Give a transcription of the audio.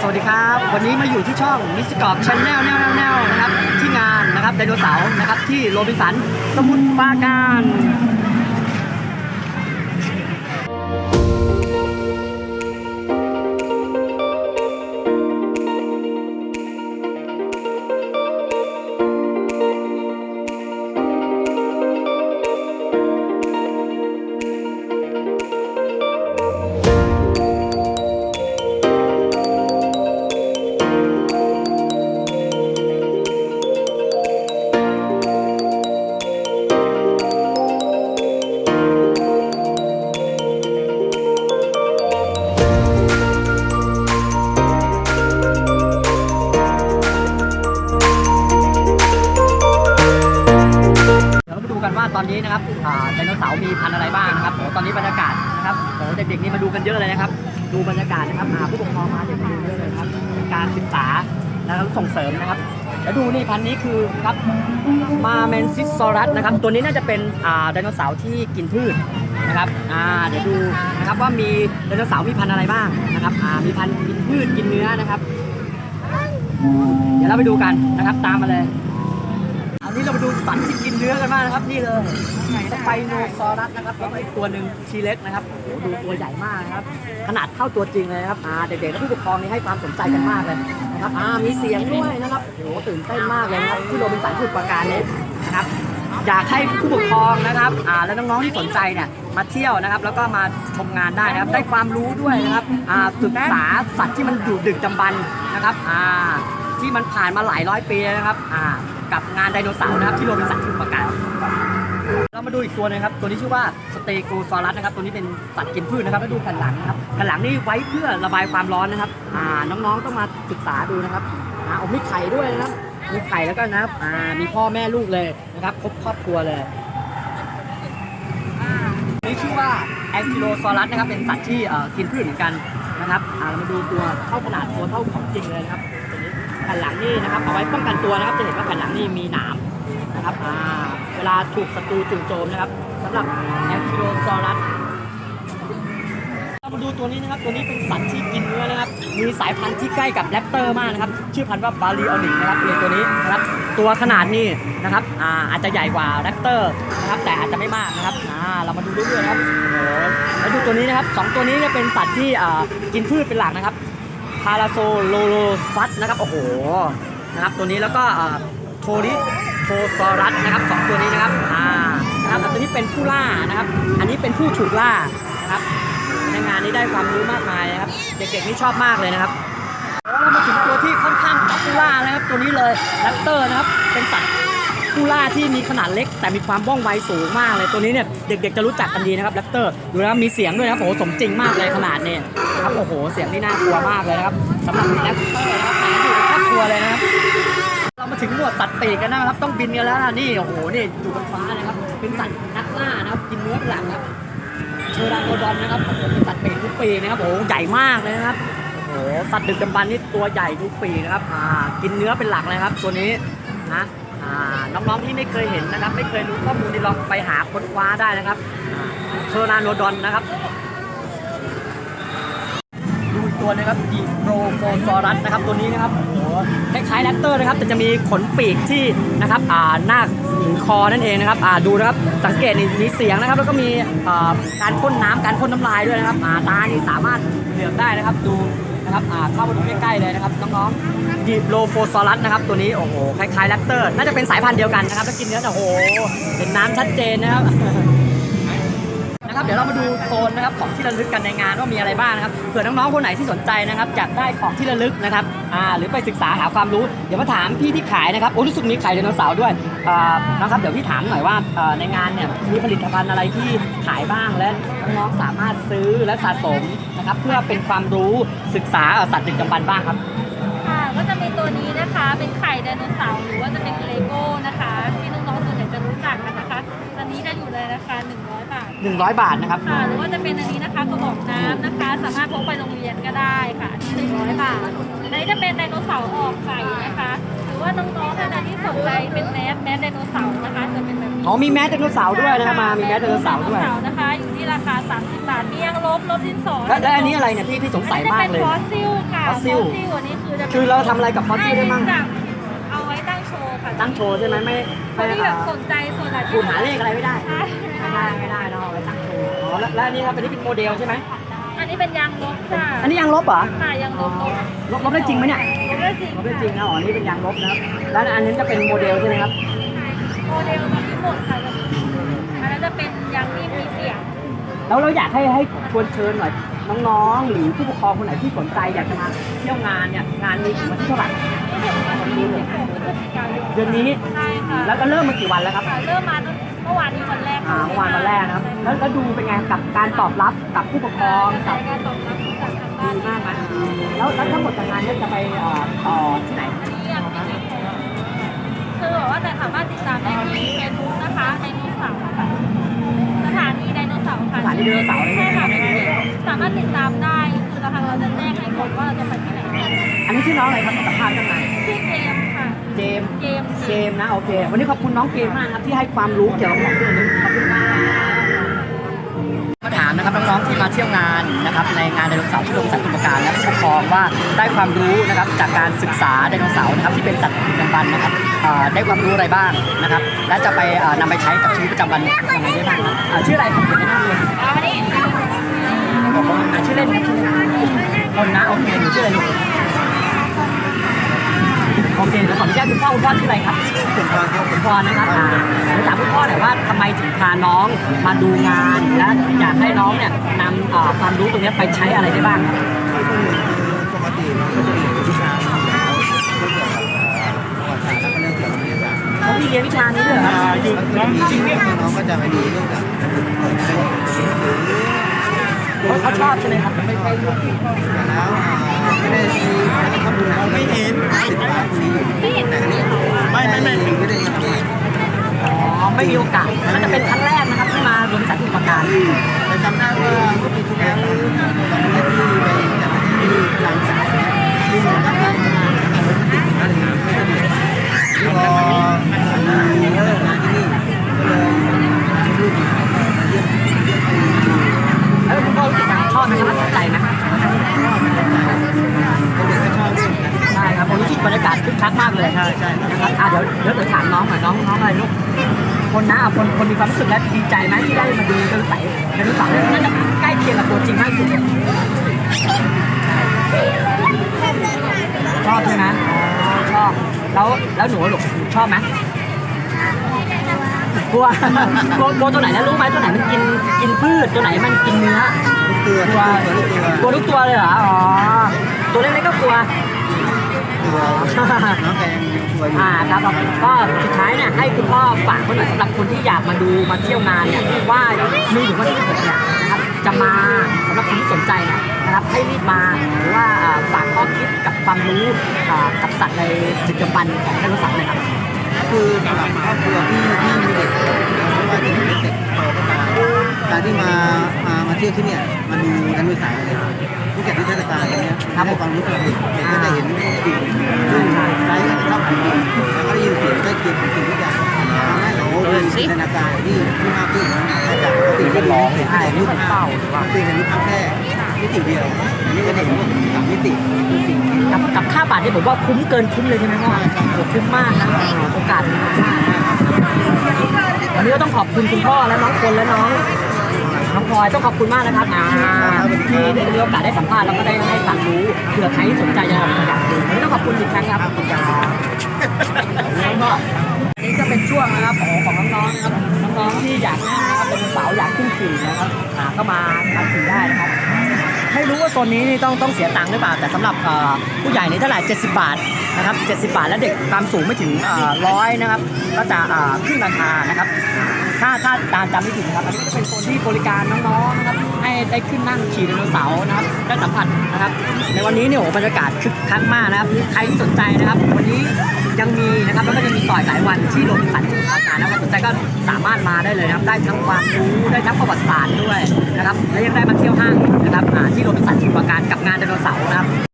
สวัสดีครับ วันนี้มาอยู่ที่ช่องมิสกอบช n แนลแนลแนลแนวนะครับที่งานนะครับไดโนเสาร์นะครับที่โรบินสันสมุทรปราการ นนี้นะครับอ่าไดโนเสาร์มีพันอะไรบ้างนะครับโอ้ตอนนี้บรรยากาศนะครับโอ้เด็กๆนี่มาดูกันเยอะเลยนะครับ ดูบรรยากาศนะครับอ่าผู้ปกครองมาเยอะเลยนะครับ การศึกษาแล้วส่งเสริมนะครับแล้วดูนี่พันนี้คือครับมาเมนซิสซอรัสนะครับ ตัวนี้น่าจะเป็นไดโนเสาร์ที่กินพืชนะครับอ่าเดี๋ยวดูนะครับว่ามีไดโนเสาร์มีพันอะไรบ้างนะครับอ่ามีพันกินพืชกินเนื้อนะครับ เดี๋ยวเราไปดูกันนะครับตามมาเลย นนี้เรามาดูสัตว์ที่กินเนื้อกันบ้างนะครับ นี่เลยสไปโนซอรัสนะครับแล้วก็อีกตัวหนึ่งทีเล็กนะครับโอ้โหดูตัวใหญ่มากนะครับ ขนาดเท่าตัวจริงเลยนะครับอ่าเด็กๆและผู้ปกครองนี่ให้ความสนใจกันมากเลยนะครับอ่ามีเสียงด้วยนะครับโอ้โหตื่นเต้นมากเลยนะครับที่โรบินสันสมุทรปราการนี้นะครับอยากให้ผู้ปกครองนะครับอ่าและน้องๆที่สนใจเนี่ยมาเที่ยวนะครับ แล้วก็มาชมงานได้นะครับ ได้ความรู้ด้วยนะครับอ่าศึกษาสัตว์ที่มันอยู่ดึกจำบันนะครับอ่าที่มันผ่านมาหลายร้อยปีแล้วนะครับอ่า กับงานไดโนเสาร์นะครับที่โรบินสันสมุทรปราการเรามาดูอีกตัวหนึงครับ ตัวนี้ชื่อว่าสเตโกซอรัสนะครับ ตัวนี้เป็นสัตว์กินพืชนะครับแล้วดูแผ่นหลังนะครับแผ่นหลังนี่ไว้เพื่อระบายความร้อนนะครับอ่าน้องๆต้องมาศึกษาดูนะครับอ่าโอ้มีไข่ด้วยนะครับ มีไข่แล้วก็นะครับอ่ามีพ่อแม่ลูกเลยนะครับครบครอบครัวเลยนี่ชื่อว่าแองกิโลซอรัสนะครับเป็นสัตว์ที่กินพืชเหมือนกันนะครับอ่าเรามาดูตัวเท่าขนาดตัวเท่าของจริงเลยนะครับ ผ่นหลังนี่นะครับเอาไว้ป้องกันตัวนะครับจะเห็นว่าแผ่นหลังนี่มีหนามนะครับอ่าเวลาถูกศัตรูจู่โจมนะครับสำหรับแองคิโลซอรัสเรามาดูตัวนี้นะครับตัวนี้เป็นสัตว์ที่กินเนื้อนะครับมีสายพันธุ์ที่ใกล้กับแรปเตอร์มากนะครับชื่อพันธุ์ว่าบาลีออนิกนะครับเลยตัวนี้นะครับตัวขนาดนี้นะครับอ่าอาจจะใหญ่กว่าแรปเตอร์นะครับแต่อาจจะไม่มากนะครับอ่าเรามาดูเรื่อยๆนะครับแล้วดูตัวนี้นะครับสองตัวนี้จะเป็นสัตว์ที่อ่ากินพืชเป็นหลักนะครับาราโซโลโลฟัสนะครับ โอ้โห นะครับ ตัวนี้แล้วก็โทริโทซอรัสนะครับสองตัวนี้นะครับ อ่า นะครับตัวนี้เป็นผู้ล่านะครับ อันนี้เป็นผู้ถูกล่านะครับ ในงานนี้ได้ความรู้มากมายนะครับ เด็กๆนี่ชอบมากเลยนะครับแล้วมาถึงตัวที่ค่อนข้างป๊อปปูล่านะครับ ตัวนี้เลยแรปเตอร์นะครับ เป็นสัตว์ ผู้ล่าที่มีขนาดเล็ก แต่มีความว่องไวสูงมากเลยตัวนี้เนี่ยเด็กๆจะรู้จักกันดีนะครับแรปเตอร์ดูนะครับมีเสียงด้วยนะครับโอ้โหสมจริงมากเลยขนาดเนี่ยครับโอ้โหเสียงนี่น่ากลัวมากเลยนะครับสำหรับแรปเตอร์นะครับหาอยู่เป็นครอบครัวเลยนะครับเรามาถึงหมวดสัตว์ปีกกันนะครับ ต้องบินกันแล้วนะนี่โอ้โหนี่อยู่บนฟ้านะครับเป็นสัตว์นักล่านะครับกินเนื้อเป็นหลักครับเชอราโกดอนนะครับโอ้โหเป็นสัตว์ปีกทุกปีนะครับโอ้โหใหญ่มากเลยนะครับโอ้โหสัตว์ดึกดำบรรพ์นี่ตัวใหญ่ทุกปีนะครับอ่ากินเนื้อเป็นหลักเลยครับ ตัวนี้นะ น้องๆที่ไม่เคยเห็นนะครับ ไม่เคยรู้ข้อมูลนี่ลองไปหาค้นคว้าได้นะครับอ่าราโนดอนนะครับดูอีกตัวนะครับดีโปรโฟซอรัสนะครับตัวนี้นะครับคล้ายๆแรปเตอร์นะครับ แต่จะมีขนปีกที่นะครับอ่าหน้าถึงคอนั่นเองนะครับอ่าดูนะครับสังเกตนี่มีเสียงนะครับ แล้วก็มีการพ่นน้ำการพ่นน้ำลายด้วยนะครับอ่าตานี่สามารถเหลือกได้นะครับ ดู นะครับอ่าเข้ามาดูใกล้ๆเลยนะครับน้องๆดีโปรโฟซอรัสนะครับตัวนี้โอ้โหคล้ายๆแรปเตอร์น่าจะเป็นสายพันธุ์เดียวกันนะครับถ้ากินเนื้อแต่โอ้โหเห็นน้ำชัดเจนนะครับนะครับเดี๋ยวเรามาดูโซนนะครับของที่ระลึกกันในงานว่ามีอะไรบ้างนะครับเผื่อน้องๆคนไหนที่สนใจนะครับอยากได้ของที่ระลึกนะครับอ่าหรือไปศึกษาหาความรู้เดี๋ยวมาถามพี่ที่ขายนะครับโอ้รู้สึกมีไข่ไดโนเสาร์ด้วยอ่านะครับเดี๋ยวพี่ถามหน่อยว่าในงานเนี่ยมีผลิตภัณฑ์อะไรที่ขายบ้างและน้องๆสามารถซื้อและสะสม ครับ เพื่อเป็นความรู้ศึกษาเอ่อสัตว์ดึกดำบรรพ์บ้างครับ ค่ะก็จะมีตัวนี้นะคะ เป็นไข่ไดโนเสาร์หรือว่าจะเป็นเลโก้นะคะที่น้องๆส่วนใหญ่จะรู้จักกันนะคะตัวนี้จะอยู่ในราคา 100 บาท 100 บาทนะครับค่ะหรือว่าจะเป็นอันนี้นะคะกระบอกน้ำนะคะ สามารถพกไปโรงเรียนก็ได้ค่ะที่100บาทอันนี้จะเป็นไดโนเสาร์ออกไข่นะคะหรือว่าน้องๆท่านใดที่สนใจเป็นแมสแมสไดโนเสาร์นะคะจะเป็นแบบนี้อ๋อมีแมสไดโนเสาร์ด้วยนะครับมามีแมสไดโนเสาร์ด้วยไดโนเสาร์นะคะอยู่ที่ราราคา30 บาทมียางลบลบดินสอแล้วแล้วอันนี้อะไรเนี่ยพี่พี่สงสัยมากเลย อันนี้จะเป็นฟอสซิลค่ะฟอสซิลอันนี้คือจะป็นคือเราทำอะไรกับฟอสซิลได้มั่งจับเอาไว้ตั้งโชว์ค่ะตั้งโชว์ใช่ไหมไม่คไม่นที่แบบอ่าสนใจส่วนไหนขูดหาเลขอะไรไม่ได้ ใช่ไม่ได้ไม่ได้เนาะเอาไว้ตั้งโชว์อ๋อแล้วแล้วอันนี้ครับอันนี้เป็นโมเดลใช่ไหมอันนี้เป็นยางลบค่ะอันนี้ยางลบเหรอค่ะยางลบลบลบลบได้จริงไหมเนี่ยลบได้จริงลบได้จริงนะอ๋อนี่เป็นยางลบนะครับแล้วอันนี้จะเป็นโมเดลใช่ไหมครับ โมเดลมันมีหมดค่ะจะมีอันนั้นจะเป็นยางนิ่มมีเสียง แล้วเราอยากให้ให้ชวนเชิญหน่อยน้องๆ หรือผู้ปกครองคนไหนที่สนใจอยากจะมาเที่ยวงานเนี่ยงานมีถึงวันที่เท่าไหร่รู้สึกว่าวันที่16พฤศจิกายนเดือนนี้ใช่ค่ะแล้วก็เริ่มมากี่วันแล้วครับค่ะเริ่มมาตั้งเมื่อวานนี้วันแรกอ่าเมื่อวานวันแรกนะครับแล้วแล้วดูเป็นไงกับการตอบรับกับผู้ปกครองจากับการตอบรับจากทางบ้านดีมากไหมแล้วแล้วทั้งหมดจากงานเนี่ยจะไปเอ่อต่อที่ไหนอันนี้ยังไม่ได้โพสต์คือแบบว่าแต่สามารถติดตามได้ที่เฟซบุ๊กนะคะไดโน เสาร์ค่ะสถานีไดโนเสาร์เลยใช่ใช่ไหมค่ะสามารถติดตามได้คือทางเราจะแจ้งให้ก่อนว่าเราจะไปที่ไหนกันอันนี้ชื่อน้องอะไรครับสัมภาษณ์กันมาชื่อเกมค่ะเจมส์เกมเกมนะโอเค วันนี้ขอบคุณน้องเกมมากนะครับที่ให้ความรู้เกี่ยวกับของเรื่องนี้ขอบคุณมาก องๆที่มาเที่ยวงานนะครับในงานไดโนเสาร์ที่โรงสัตว์ตุลการและผู้ปกครองว่าได้ความรู้นะครับจากการศึกษาไดโนเสาร์นะครับที่เป็นสัตว์ดึกดำบรรพ์นะครับได้ความรู้อะไรบ้างนะครับ และจะไปเอ่อนำไปใช้กับชีวิตประจำวันยังไงได้บ้างครับชื่ออะไรครับเดี๋ยวแนนำเลยเอามานี่อะชื่อเล่นชื่อเล่นคนนะโอเคหนูชื่ออะไรลูกโอเคเดี๋ยวขออนุญาตคุณพ่อคุณพ่อชื่ออะไรครับคุณพรครับคุณพรนะครับอ่าถามคุณพ่อหน่อยว่าทำไมถึงพาน้องมาดูงานและอยากให้น้องเนี่ย นำเอ่อความรู้ตรงเนี้ยไปใช้อะไรได้บ้างครับปกติมันก็จะมีวิชาเกี่ยวกับประวัติศาสตร์แล้วก็เรื่องเกี่ยวกับวิทยาศาสตร์เขามีเรียนวิชานี้ด้วยเหรอครับอยู่น้องจริงเนี่ยน้องก็จะไปดูเรื่องจากหรือเขาเขาชอบใช่ไหมครับไม่ใช่เรื่องที่แล้วไม่ได้ทำบุญไม่เห็นสิบบาทนี้แต่นี่ไม่ไม่ไม่ไม่ได้มาทำอะไรอ๋อไม่มีโอกาสมันจะเป็นครั้งแร จำได้ว่าเมื่อปีที่แล้วตอนที่ไปจัดที่หลังสายที่มันก็ไปมาติดอะไรไม่สะดวกพอเลิกงานที่นี่ก็เลยลูกมาเยี่ยมเยี่ยมไปดู แล้วคุณพ่อรู้สึกยังไงชอบไหมครับประทับใจไหม ก็เด็กก็ชอบเหมือนกัน ใช่ครับผมรู้สึกบรรยากาศคึกคักมากเลย ใช่ใช่ นะครับอะเดี๋ยวเดี๋ยวเดี๋ยวถามน้องหน่อยน้องน้องอะไรลูก คนนะคนคนมีความรู้สึกและดีใจไหมที่ได้มาดูไดโนเสาร์ไดนเสาร์เนี่น่าจะใกล้เคียงกับตัวจริงมากที่สุดชอบใช่ไหมชอบแล้วแล้วหนูหลูกชอบไหมกลัวกลัวกลัวตัวไหนแล้วรู้ไหมตัวไหนมันกินกินพืชตัวไหนมันกินเนื้อกตัวกลัวลูกตัวกลัวทุกตัวเลยเหรออ๋อ ตัวน้องแพงตัวอยู่อ่าครับครับก็สุดท้ายเนี่ยให้คุณพ่อฝากไว้หน่อยสำหรับคนที่อยากมาดูมาเที่ยวงานเนี่ยว่ามีถึงวันที่16เนี่ยนะครับจะมาสำหรับคนที่สนใจเนี่ยนะครับให้รีบมาหรือว่าอ่าฝากข้อคิดกับความรู้อ่ากับสัตว์ในดึกดำบรรพ์ของไดโนเสาร์เลยครับคือสำหรับครอบครัวที่ที่มีเด็กไม่ว่าจะเป็นเด็กโตก็ตาม การที่มามามาเที่ยวที่เนี่ยมาดูกันด้วยสายเลยผู้จัดนิทรรศการอะไรเงี้ยให้ความรู้กับเด็กเด็กก็จะเห็นของจริงซึ่งไซส์ก็จะเท่าของจริงแล้วก็ได้ยินเสียงใกล้เคียงของจริงทุกอย่างทำให้เขามีจินตนาการที่ที่มากขึ้นจากปกติที่ร้องเห็นแต่รูปภาพปกติเห็นรูปภาพแค่มิติเดียวนนี้ก็จะเห็นว่าสามมิติคือสิ่งกับกับค่าบัตรนี่ผมว่าคุ้มเกินคุ้มเลยใช่ไหมพ่อคุ้มมากนะโอกาสวันนี้ก็ต้องขอบคุณคุณพ่อและน้องคนและน้อง อยต้องขอบคุณมากนะครับที่ได้มีโอกาสได้สัมภาษณ์แล้วก็ได้ให้ความรู้เผื่อใครที่สนใจจะอยากดูต้องขอบคุณอีกครั้งครับขอบคุณครับแล้วก็นี่จะเป็นช่วงนะครับของของน้องๆนะครับน้องๆที่อยากนะครับเป็นสาวอยากขึ้นขี่นะครับอ่าก็มาทำขี่ได้นะครับ ไม่รู้ว่าโซนนี้นี่ต้องต้องเสียตังค์หรือเปล่า แต่สำหรับผู้ใหญ่นี่เท่าไหร่70 บาทนะครับ70 บาท แล้วเด็กความสูงไม่ถึงร้อยนะครับ ก็จะเอ่อครึ่งราคานะครับ ถ้าถ้าตามจำไม่ผิดนะครับ อันนี้ก็จะเป็นโซนที่บริการน้องๆนะครับ ให้ได้ขึ้นนั่งขี่ไดโนเสาร์นะครับ ได้สัมผัสนะครับ ในวันนี้เนี่ยโอ้บรรยากาศคึกคักมากนะครับ ใครที่สนใจนะครับ วันนี้ ยังมีนะครับแล้วก็จะมีต่อยหลายวันที่โรงสัตว์อาการนะครับสนใจก็สามารถมาได้เลยนะครับ ได้ทั้งความรู้ได้ทั้งประวัติศาสตร์ด้วยนะครับและยังได้มาเที่ยวห้างนะครับที่โรงสัตว์สมุทรปราการกับงานไดโนเสาร์นะครับ